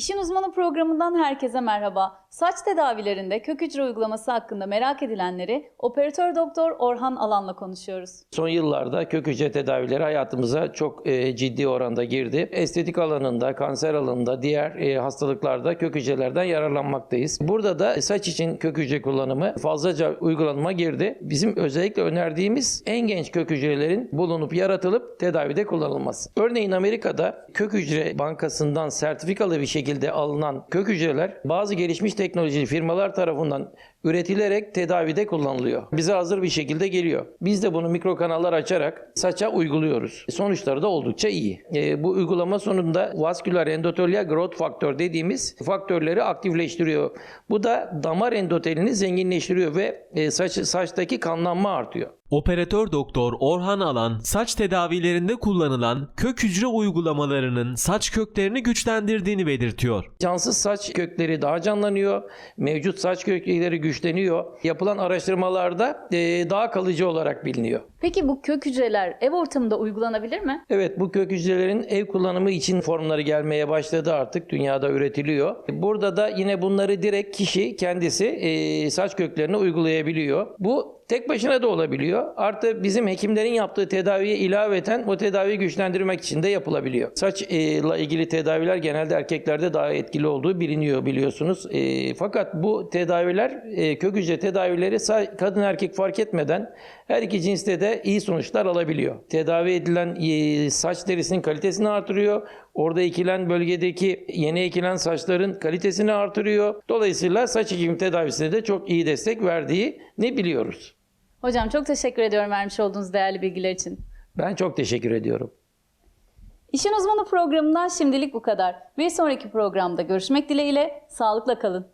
İşin Uzmanı programından herkese merhaba. Saç tedavilerinde kök hücre uygulaması hakkında merak edilenleri operatör doktor Orhan Alan'la konuşuyoruz. Son yıllarda kök hücre tedavileri hayatımıza çok e, ciddi oranda girdi. Estetik alanında, kanser alanında, diğer e, hastalıklarda kök hücrelerden yararlanmaktayız. Burada da saç için kök hücre kullanımı fazlaca uygulanıma girdi. Bizim özellikle önerdiğimiz en genç kök hücrelerin bulunup yaratılıp tedavide kullanılması. Örneğin Amerika'da kök hücre bankasından sertifikalı bir şekilde alınan kök hücreler bazı gelişmiş teknolojili firmalar tarafından üretilerek tedavide kullanılıyor. Bize hazır bir şekilde geliyor. Biz de bunu mikro kanallar açarak saça uyguluyoruz. Sonuçları da oldukça iyi. E, bu uygulama sonunda vasküler endotelya growth faktör dediğimiz faktörleri aktifleştiriyor. Bu da damar endotelini zenginleştiriyor ve e, saç, saçtaki kanlanma artıyor. Operatör doktor Orhan Alan, saç tedavilerinde kullanılan kök hücre uygulamalarının saç köklerini güçlendirdiğini belirtiyor. Cansız saç kökleri daha canlanıyor. Mevcut saç kökleri güçleniyor. Yapılan araştırmalarda e, daha kalıcı olarak biliniyor. Peki bu kök hücreler ev ortamında uygulanabilir mi? Evet bu kök hücrelerin ev kullanımı için formları gelmeye başladı artık dünyada üretiliyor. Burada da yine bunları direkt kişi kendisi e, saç köklerine uygulayabiliyor. Bu tek başına da olabiliyor. Artı bizim hekimlerin yaptığı tedaviye ilaveten o tedaviyi güçlendirmek için de yapılabiliyor. Saç ile ilgili tedaviler genelde erkeklerde daha etkili olduğu biliniyor biliyorsunuz. E, fakat bu tedaviler e, kök hücre tedavileri kadın erkek fark etmeden her iki cinste de iyi sonuçlar alabiliyor. Tedavi edilen e, saç derisinin kalitesini artırıyor. Orada ekilen bölgedeki yeni ekilen saçların kalitesini artırıyor. Dolayısıyla saç ekimi tedavisine de çok iyi destek verdiği ne biliyoruz. Hocam çok teşekkür ediyorum vermiş olduğunuz değerli bilgiler için. Ben çok teşekkür ediyorum. İşin Uzmanı programından şimdilik bu kadar. Bir sonraki programda görüşmek dileğiyle sağlıkla kalın.